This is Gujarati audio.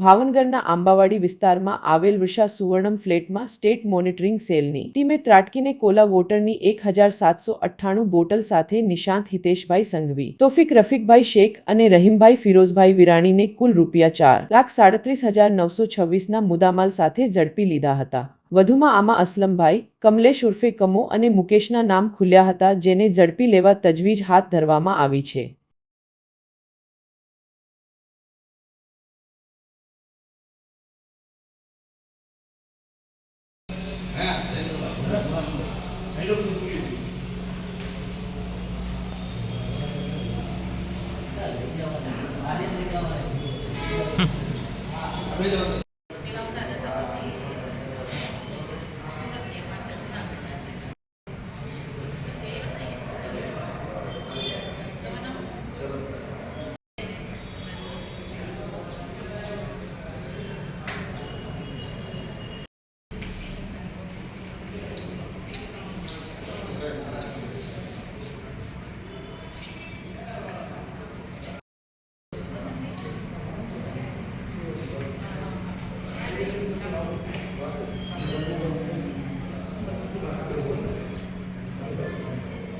ભાવનગરના આંબાવાડી વિસ્તારમાં આવેલ વૃષા સુવર્ણમ ફ્લેટમાં સ્ટેટ મોનિટરિંગ સેલની ટીમે ત્રાટકીને કોલા વોટરની એક હજાર સાતસો અઠ્ઠાણું બોટલ સાથે નિશાંત હિતેશભાઈ સંઘવી, તોફિક રફીકભાઈ શેખ અને રહીમભાઈ ફિરોઝભાઈ વિરાણીને કુલ રૂપિયા ચાર લાખ સાડત્રીસ હજાર નવસો છવ્વીસના મુદ્દામાલ સાથે ઝડપી લીધા હતા. વધુમાં આમાં અસલમભાઈ, કમલેશ ઉર્ફે કમો અને મુકેશના નામ ખુલ્યા હતા, જેને ઝડપી લેવા તજવીજ હાથ ધરવામાં આવી છે. Bây giờ